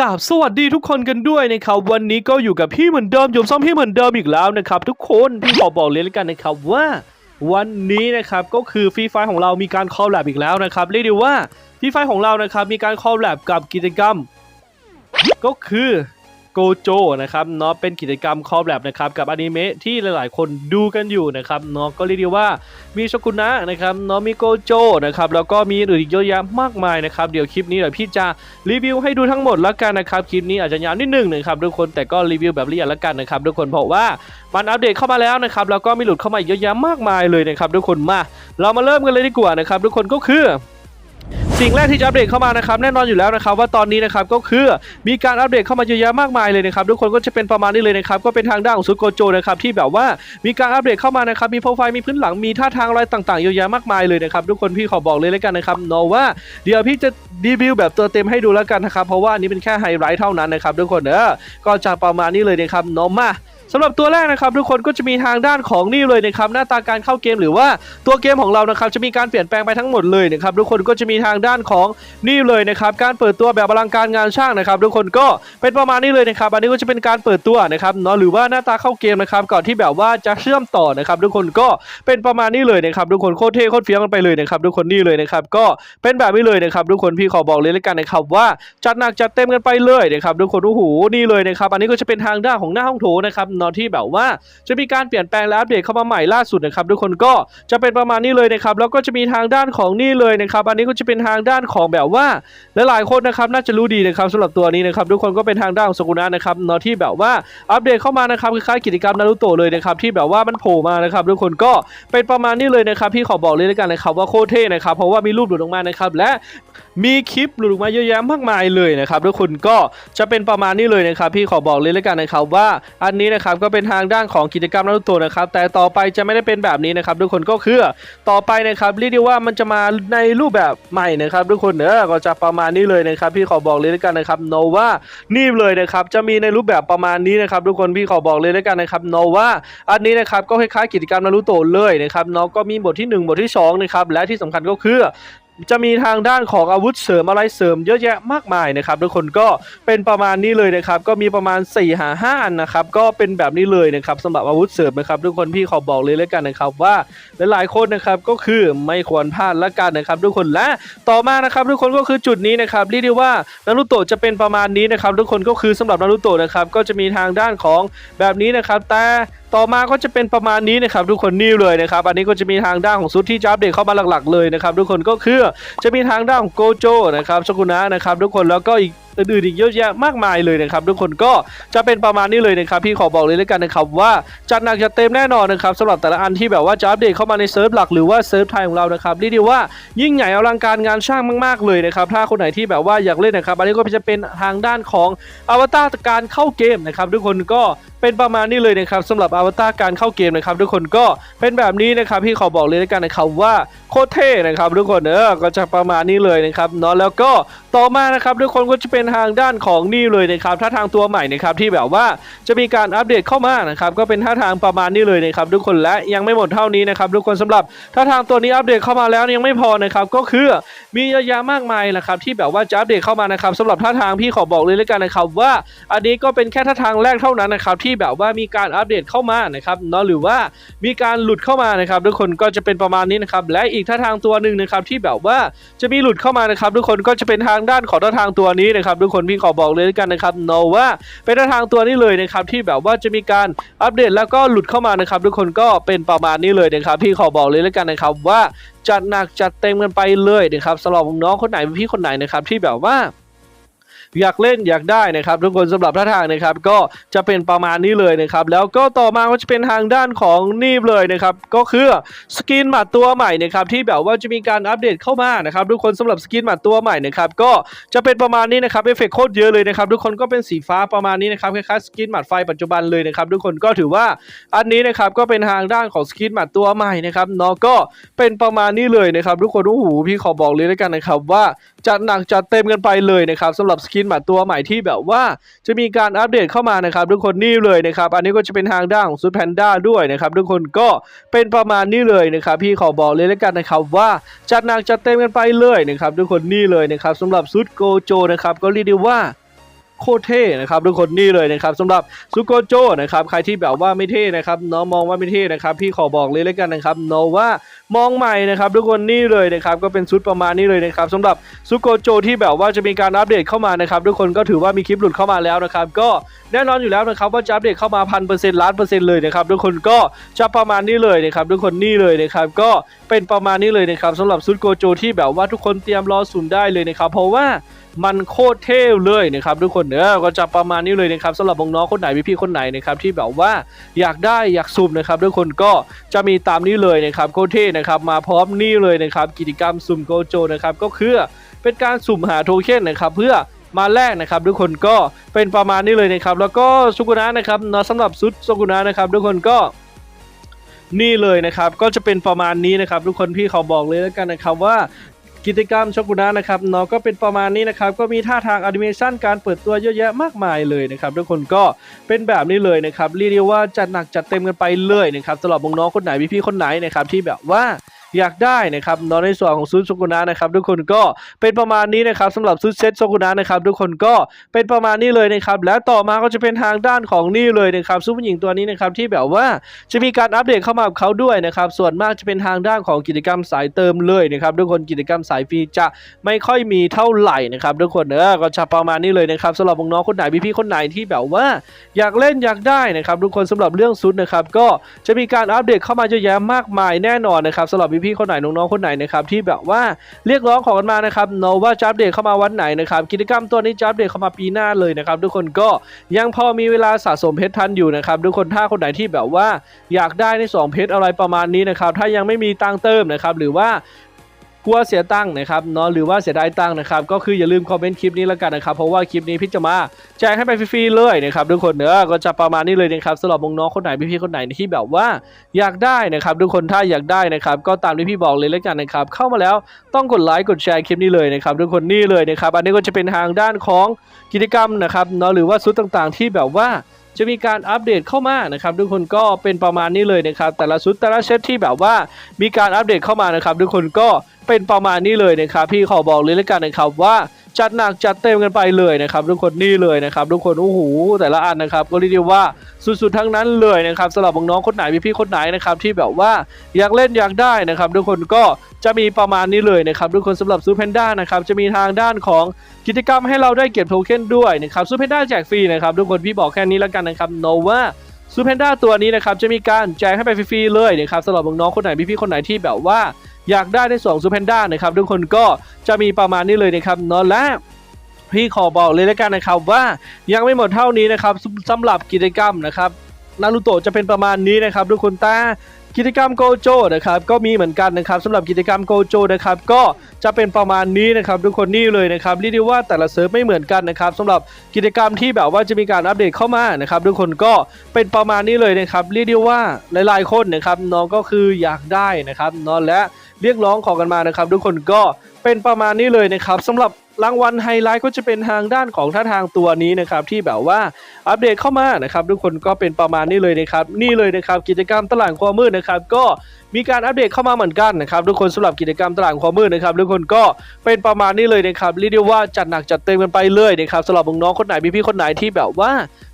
กับสวัสดีทุกคนกันด้วยนะครับวันนี้ก็อยู่กับพี่เหมือนเดิมยมซ่อมพี่เหมือนเดิมอีกแล้วนะครับทุกคนพี่ขอบอกเลยแล้วกันนะครับว่า วันนี้นะครับก็คือฟรีไฟของเรามีการคอลแลบอีกแล้วนะครับเรียกได้ว่าฟรีไฟของเรานะครับมีการคอลแลบกับกิจกรรม ก็คือ โกโจนะครับเนาะเป็นกิจกรรมคอลแลบนะครับกับอนิเมะที่หลายๆ คนดูกันอยู่นะครับเนาะก็เรียกได้ว่ามีชกุนะนะครับเนาะมีโกโจนะครับแล้วก็มีอื่นอีกเยอะแยะมากมายนะครับเดี๋ยวคลิปนี้เดี๋ยวพี่จะรีวิวให้ดูทั้งหมดแล้วกันนะครับคลิปนี้อาจจะยาวนิดนึงนะครับทุกคนแต่ก็รีวิวแบบละเอียดแล้วกันนะครับทุกคนเพราะว่ามันอัปเดตเข้ามาแล้วนะครับแล้วก็มีหลุดเข้ามาเยอะแยะมากมายเลยนะครับทุกคนมา เรามาเริ่มกันเลยดีกว่านะครับทุกคนก็คือ สิ่งแรกที่จะอัปเดตเข้ามานะครับแน่นอนอยู่แล้วนะครับว่าตอนนี้นะครับก็คือมีการอัปเดตเข้ามาเยอะแยะมากมายเลยนะครับทุกคนก็จะเป็นประมาณนี้เลยนะครับก็เป็นทางด้านของซุดโกโจนะครับที่แบบว่ามีการอัปเดตเข้ามานะครับมีโปรไฟล์มีพื้นหลังมีท่าทางอะไรต่างๆเยอะแยะมากมายเลยนะครับทุกคนพี่ขอบอกเลยแล้วกันนะครับเนาะว่าเดี๋ยวพี่จะรีวิวแบบตัวเต็มให้ดูแล้วกันนะครับเพราะว่านนี้เป็นแค่ไฮไลท์เท่านั้นนะครับทุกคนเออก็จะประมาณนี้เลยนะครับเนาะมา สำหรับตัวแรกนะครับทุกคนก็จะมีทางด้านของนี่เลยนะครับหน้าตาการเข้าเกมหรือว่าตัวเกมของเรานะครับจะมีการเปลี่ยนแปลงไปทั้งหมดเลยนะครับทุกคนก็จะมีทางด้านของนี่เลยนะครับการเปิดตัวแบบอลังการงานช่างนะครับทุกคนก็เป็นประมาณนี้เลยนะครับอันนี้ก็จะเป็นการเปิดตัวนะครับเนาะหรือว่าหน้าตาเข้าเกมนะครับก่อนที่แบบว่าจะเชื่อมต่อนะครับทุกคนก็เป็นประมาณนี้เลยนะครับทุกคนโคตรเท่โคตรเฟี้ยวกันไปเลยนะครับทุกคนนี่เลยนะครับก็เป็นแบบนี้เลยนะครับทุกคนพี่ขอบอกเลยแล้วกันนะครับว่าจัดหนักจัดเต็มกันไปเลยนะครับทุกคนโอ้โหนี่เลยนะครับอันนี้ก็จะเป็นทางด้านของหน้าห้องโถนะครับเนาะที่แบบว่าจะมีการเปลี่ยนแปลงและอัปเดตเข้ามาใหม่ล่าสุดนะครับทุกคนก็จะเป็นประมาณนี้เลยนะครับแล้วก็จะมีทางด้านของนี่เลยนะครับอันนี้ก็จะเป็นทางด้านของแบบว่าหลายๆคนนะครับน่าจะรู้ดีนะครับสำหรับตัวนี้นะครับทุกคนก็เป็นทางด้านของสกุนะนะครับเนาะที่แบบว่าอัปเดตเข้ามานะครับคล้ายๆกิจกรรมนารูโตะเลยนะครับที่แบบว่ามันโผล่มานะครับทุกคนก็เป็นประมาณนี้เลยนะครับพี่ขอบอกเลยแล้วกันนะครับว่าโคตรเท่นะครับเพราะว่ามีรูปหลุดออกมานะครับและมีคลิปหลุดออกมาเยอะแยะมากมายเลยนะครับทุกคนก็จะเป็นประมาณนี้เลยนะครับพี่ขอบอกเลยแล้วกันนะครับว่าอันนี้นะครับก็เป็นทางด้านของกิจกรรมนารูโตะนะครับ แต่ต่อไปจะไม่ได้เป็นแบบนี้นะครับทุกคนก็คือต่อไปนะครับเรียกได้ว่ามันจะมาในรูปแบบใหม่นะครับทุกคนเนอก็จะประมาณนี้เลยนะครับพี่ขอบอกเลยแล้วกันนะครับโนว่านี่เลยนะครับจะมีในรูปแบบประมาณนี้นะครับทุกคนพี่ขอบอกเลยแล้วกันนะครับโนว่าอันนี้นะครับก็คล้ายๆกิจกรรมนารูโตะเลยนะครับเนาะก็มีบทที่หนึ่งบทที่สองนะครับและที่สำคัญก็คือ จะมีทางด้านของอาวุธเสริมอะไรเสริมเยอะแยะมากมายนะครับทุกคนก็เป็นประมาณนี้เลยนะครับ ก็มีประมาณ4ี่หาห้าอันนะครับก็เป็นแบบนี้เลยนะครับสำหรับอาวุธเสริมนะครับทุกคนพี่ขอบอกเลยแล้วกันนะครับว่าหลายๆคนนะครับก็คือไม่ควรพลาดละกันนะครับทุกคนและต่อมานะครับทุกคนก็คือจุดนี้นะครับเรียกได้ว่านารุโตะจะเป็นประมาณนี้นะครับทุกคนก็คือสำหรับนารุโตะนะครับก็จะมีทางด้านของแบบนี้นะครับแต่ต่อมาก็จะเป็นประมาณนี้นะครับทุกคนนี่เลยนะครับ อันนี้ก็จะมีทางด้านของซุดที่จับเด็กเข้ามาหลักๆเลยนะครับทุกคนก็คือจะมีทางด้านของโกโจนะครับสกุนะนะครับทุกคนแล้วก็อีก อื่นๆอีกเยอะแยะมากมายเลยนะครับทุกคนก็จะเป็นประมาณนี้เลยนะครับพี่ขอบอกเลยแล้วกันนะครับว่าจัดหนักจัดเต็มแน่นอนนะครับสำหรับแต่ละอันที่แบบว่าจะอัปเดตเข้ามาในเซิร์ฟหลักหรือว่าเซิร์ฟไทยของเรานะครับเรียกได้ว่ายิ่งใหญ่อลังการงานช่างมากๆเลยนะครับถ้าคนไหนที่แบบว่าอยากเล่นนะครับอันนี้ก็จะเป็นทางด้านของอวตารการเข้าเกมนะครับทุกคนก็เป็นประมาณนี้เลยนะครับสำหรับอวตารการเข้าเกมนะครับทุกคนก็เป็นแบบนี้นะครับพี่ขอบอกเลยแล้วกันนะครับว่าโคตรเท่นะครับทุกคนเออก็จะประมาณนี้เลยนะครับเนาะแล้วก็ต่อมานะครับทุกคนก็จะเป็นทางด้านของนี่เลยนะครับท่าทางตัวใหม่นะครับที่แบบว่าจะมีการอัปเดตเข้ามานะครับก็เป็นท่าทางประมาณนี้เลยนะครับทุกคนและยังไม่หมดเท่านี้นะครับทุกคนสำหรับท่าทางตัวนี้อัปเดตเข้ามาแล้วยังไม่พอนะครับก็คือมีเยอะแยะมากมายนะครับที่แบบว่าจะอัปเดตเข้ามานะครับสำหรับท่าทางพี่ขอบอกเลยแล้วกันนะครับว่าอันนี้ก็เป็นแค่ท่าทางแรกเท่านั้นนะครับที่แบบว่ามีการอัปเดตเข้ามานะครับเนาะหรือว่ามีการหลุดเข้ามานะครับทุกคนก็จะเป็นประมาณนี้นะครับและอีกท่าทางตัวหนึ่งนะครับที่แบบว่าจะมีหลุดเข้ามานะครับทุกคนก็จะเป็นทางด้านของท่าทางตัวนี้นะครับครับทุกคนพี่ขอบอกเลยด้วกันนะครับโนว่าเป็นทาทางตัวนี้เลยนะครับที่แบบว่าจะมีการอัปเดตแล้วก็หลุดเข้ามานะครับทุกคนก็เป็นประมาณนี้เลยนะครับพี่ขอบอกเลยแล้วกันนะครับว่าจัดหนักจัดเต็มกันไปเลยนะครับสำหรับน้องคนไหนพี่คนไหนนะครับที่แบบว่า อยากเล่นอยากได้นะครับ ทุกคนสำหรับท่าทางนะครับ ก็จะเป็นประมาณนี้เลยนะครับ แล้วก็ต่อมาก็จะเป็นทางด้านของนี่เลยนะครับ ก็คือสกินหมัดตัวใหม่นะครับที่แบบว่าจะมีการอัปเดตเข้ามานะครับ ทุกคนสำหรับสกินหมัดตัวใหม่นะครับก็จะเป็นประมาณนี้นะครับเอฟเฟกต์โคตรเยอะเลยนะครับ ทุกคนก็เป็นสีฟ้าประมาณนี้นะครับคล้ายๆสกินหมัดไฟปัจจุบันเลยนะครับ ทุกคนก็ถือว่าอันนี้นะครับก็เป็นทางด้านของสกินหมัดตัวใหม่นะครับเนาะก็เป็นประมาณนี้เลยนะครับ ทุกคนโอ้โหพี่ขอบอกเลยแล้วกันนะครับว่าจัดหนักจัดเต็มกันไปเลยนะครับสำหรับสกินหมาตัวใหม่ที่แบบว่าจะมีการอัปเดตเข้ามานะครับทุกคนนี่เลยนะครับอันนี้ก็จะเป็นทางด้านของซูดแพนด้าด้วยนะครับทุกคนก็เป็นประมาณนี้เลยนะครับพี่ขอบอกเลยแล้วกันนะครับว่าจัดหนักจัดเต็มกันไปเลยนะครับทุกคนนี่เลยนะครับสำหรับซูดโกโจนะครับก็เรียกได้ว่า โคเท่นะครับทุกคนนี่เลยนะครับสำหรับซุโกโจนะครับใครที่แบบว่าไม่เท่นะครับเนาะมองว่าไม่เท่นะครับพี่ขอบอกเลยแล้วกันนะครับเนว่ามองใหม่นะครับทุกคนนี่เลยนะครับก็เป็นชุดประมาณนี้เลยนะครับสำหรับซุโกโจที่แบบว่าจะมีการอัปเดตเข้ามานะครับทุกคนก็ถือว่ามีคลิปหลุดเข้ามาแล้วนะครับก็แน่นอนอยู่แล้วนะครับว่าจะอัปเดตเข้ามาพันเปอร์เซ็นต์ล้านเปอร์เซ็นต์เลยนะครับทุกคนก็จะประมาณนี้เลยนะครับทุกคนนี่เลยนะครับก็เป็นประมาณนี้เลยนะครับสำหรับซุโกโจที่แบบว่าทุกคนเตรียมรอสุ่มได้เลยนะครับเพราะว่า มันโคตรเท่เลยนะครับทุกคนเนอะก็จะประมาณนี้เลยนะครับสำหรับน้องๆคนไหนพี่ๆคนไหนนะครับที่แบบว่าอยากได้อยากสุ่มนะครับทุกคนก็จะมีตามนี้เลยนะครับโคตรเท่นะครับมาพร้อมนี่เลยนะครับกิจกรรมสุ่มโกโจนะครับก็คือเป็นการสุ่มหาโทเค็นนะครับเพื่อมาแลกนะครับทุกคนก็เป็นประมาณนี้เลยนะครับ แล้วก็สุกุนะนะครับเนาะสำหรับซุดสุกุนะนะครับทุกคนก็นี่เลยนะครับก็จะเป็นประมาณนี้นะครับ ทุกคนพี่เขาบอกเลยแล้วกันนะครับว่า กิจกรรมช็อกกุนะนะครับเนาะก็เป็นประมาณนี้นะครับก็มีท่าทางแอนิเมชันการเปิดตัวเยอะแยะมากมายเลยนะครับทุกคนก็เป็นแบบนี้เลยนะครับเรียกว่าจัดหนักจัดเต็มกันไปเลยนะครับสำหรับน้องๆคนไหนพี่ๆคนไหนนะครับที่แบบว่า อยากได้นะครับนาะในส่วนของซูดช็อกกุนะนะครับทุกคนก็เป็นประมาณนี้นะครับสำหรับซูดเซตช็อกกุนะนะครับทุกคนก็เป็นประมาณนี้เลยนะครับแล้วต่อมาก็จะเป็นทางด้านของนี่เลยนะครับซูเปอร์หญิงตัวนี้นะครับที่แบบว่าจะมีการอัปเดตเข้ามากับเขาด้วยนะครับส่วนมากจะเป็นทางด้านของกิจกรรมสายเติมเลยนะครับทุกคนกิจกรรมสายฟรีจะไม่ค่อยมีเท่าไหร่นะครับทุกคนเนอก็จะประมาณนี้เลยนะครับสำหรับน้องคนไหนพี่ๆคนไหนที่แบบว่า อยากเล่นอยากได้นะครับทุกคนสำหรับเรื่องซุดนะครับก็จะมีการอัปเดตเข้ามาเยอะแยะมากมายแน่นอนนะครับสำหรับพี่ๆคนไหนน้องๆคนไหนนะครับที่แบบว่าเรียกร้องขอกันมานะครับเนาะว่าจับเดทเข้ามาวันไหนนะครับกิจกรรมตัวนี้จับเดทเข้ามาปีหน้าเลยนะครับทุกคนก็ยังพอมีเวลาสะสมเพชรทันอยู่นะครับทุกคนถ้าคนไหนที่แบบว่าอยากได้ในสองเพชรอะไรประมาณนี้นะครับถ้ายังไม่มีตังเติมนะครับหรือว่า กลัวเสียตังค์นะครับเนาะหรือว่าเสียดายตังค์นะครับก็คืออย่าลืมคอมเมนต์คลิปนี้แล้วกันนะครับเพราะว่าคลิปนี้พี่จะมาแจกให้ไปฟรีๆเลยนะครับทุกคนเนอะก็จะประมาณนี้เลยนะครับสำหรับน้องคนไหนพี่ๆคนไหนที่แบบว่าอยากได้นะครับทุกคนถ้าอยากได้นะครับก็ตามที่พี่บอกเลยแล้วกันนะครับเข้ามาแล้วต้องกดไลค์กดแชร์คลิปนี้เลยนะครับทุกคนนี่เลยนะครับอันนี้ก็จะเป็นทางด้านของกิจกรรมนะครับเนาะหรือว่าซุดต่างๆ ที่แบบว่า จะมีการอัปเดตเข้ามานะครับทุกคนก็เป็นประมาณนี้เลยนะครับแต่ละชุดแต่ละเซตที่แบบว่ามีการอัปเดตเข้ามานะครับทุกคนก็เป็นประมาณนี้เลยนะครับพี่ขอบอกเลยแล้วกันนะครับว่าจัดหนักจัดเต็มกันไปเลยนะครับ ทุกคนนี่เลยนะครับ ทุกคนโอ้โหแต่ละอันนะครับก็เรียกว่าสุดๆทั้งนั้นเลยนะครับสำหรับน้องๆคนไหนพี่ๆคนไหนนะครับที่แบบว่าอยากเล่นอยากได้นะครับ ทุกคนก็ จะมีประมาณนี้เลยนะครับทุกคนสำหรับซูเพนด้านะครับจะมีทางด้านของกิจกรรมให้เราได้เก็บโทเค็นด้วยนะครับซูเพนด้าแจกฟรีนะครับทุกคนพี่บอกแค่นี้แล้วกันนะครับโนว่าซูเพนด้าตัวนี้นะครับจะมีการแจกให้ไปฟรีๆเลยนะครับสำหรับน้องๆคนไหนพี่ๆคนไหนที่แบบว่าอยากได้ในส่วนซูเพนด้านะครับทุกคนก็จะมีประมาณนี้เลยนะครับนอะและพี่ขอบอกเลยแล้วกันนะครับว่ายังไม่หมดเท่านี้นะครับสำหรับกิจกรรมนะครับนารูโตะจะเป็นประมาณนี้นะครับทุกคนแต่ กิจกรรมโกโจนะครับก็มีเหมือนกันนะครับสำหรับกิจกรรมโกโจนะครับก็จะเป็นประมาณนี้นะครับทุกคนนี่เลยนะครับเรียกได้ว่าแต่ละเซิร์ฟไม่เหมือนกันนะครับสำหรับกิจกรรมที่แบบว่าจะมีการอัปเดตเข้ามานะครับทุกคนก็เป็นประมาณนี้เลยนะครับเรียกได้ว่าหลาย ๆ คนนะครับน้องก็คืออยากได้นะครับเนอนและเรียกร้องขอกันมานะครับ ทุกคนก็เป็นประมาณนี้เลยนะครับสำหรับ รางวัลไฮไลท์ก็จะเป็นทางด้านของท่าทางตัวนี้นะครับที่แบบว่าอัปเดตเข้ามานะครับทุกคนก็เป็นประมาณนี้เลยนะครับนี่เลยนะครับกิจกรรมตลาดความมืดนะครับก็มีการอัปเดตเข้ามาเหมือนกันนะครับทุกคนสำหรับกิจกรรมตลาดความมืดนะครับทุกคนก็เป็นประมาณนี้เลยนะครับเรียกได้ว่าจัดหนักจัดเต็มกันไปเลยนะครับสำหรับน้องๆคนไหนพี่ๆคนไหนที่แบบว่า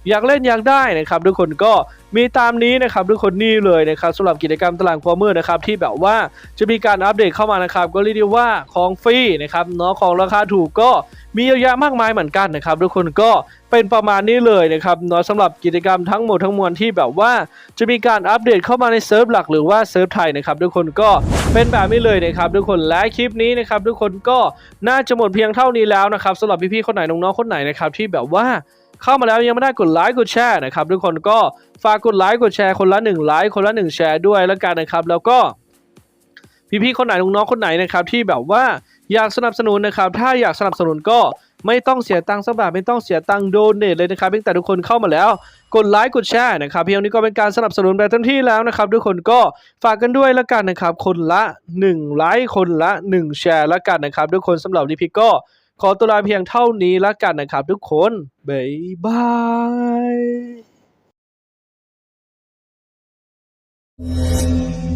อยากเล่นอยากได้นะครับทุกคนก็มีตามนี้นะครับทุกคนนี่เลยนะครับสำหรับกิจกรรมตลาดความมืดนะครับที่แบบว่าจะมีการอัปเดตเข้ามานะครับก็เรียกได้ว่าของฟรีนะครับเนาะของราคาถูกก็มีเยอะแยะมากมายเหมือนกันนะครับทุกคนก็เป็นประมาณนี้เลยนะครับเนาะสำหรับกิจกรรมทั้งหมดทั้งมวลที่แบบว่าจะมีการอัปเดตเข้ามาในเซิร์ฟหลักหรือว่าเซิร์ฟไทยนะครับทุกคนก็เป็นแบบนี้เลยนะครับทุกคนและคลิปนี้นะครับทุกคนก็น่าจะหมดเพียงเท่านี้แล้วนะครับสำหรับพี่ๆคนไหนน้องๆคนไหนนะครับที่แบบว่าเข้ามาแล้วยังไม่ได้กดไลค์กดแชร์นะครับทุกคนก็ฝากกดไลค์กดแชร์คนละ1ไลค์คนละ1แชร์ด้วยแล้วกันนะครับ แล้วก็พี่ๆคนไหนน้องๆคนไหนนะครับที่แบบว่า อยากสนับสนุนนะครับ ถ้าอยากสนับสนุนก็ไม่ต้องเสียตังค์สักบาทไม่ต้องเสียตังค์โดเนทเลยนะครับเพียงแต่ทุกคนเข้ามาแล้ว กดไลค์กดแชร์นะครับเพียงนี้ก็เป็นการสนับสนุนแบบเต็มที่แล้วนะครับ ทุกคนก็ฝากกันด้วยล้วกันนะครับ คนละ1ไลค์คนละ 1 แชร์ล้วกันนะครับ ทุกคนสำหรับนี้พี่ก็ขอตัวลาเพียงเท่านี้ล้วกันนะครับ ทุกคนบ๊ายบาย Thank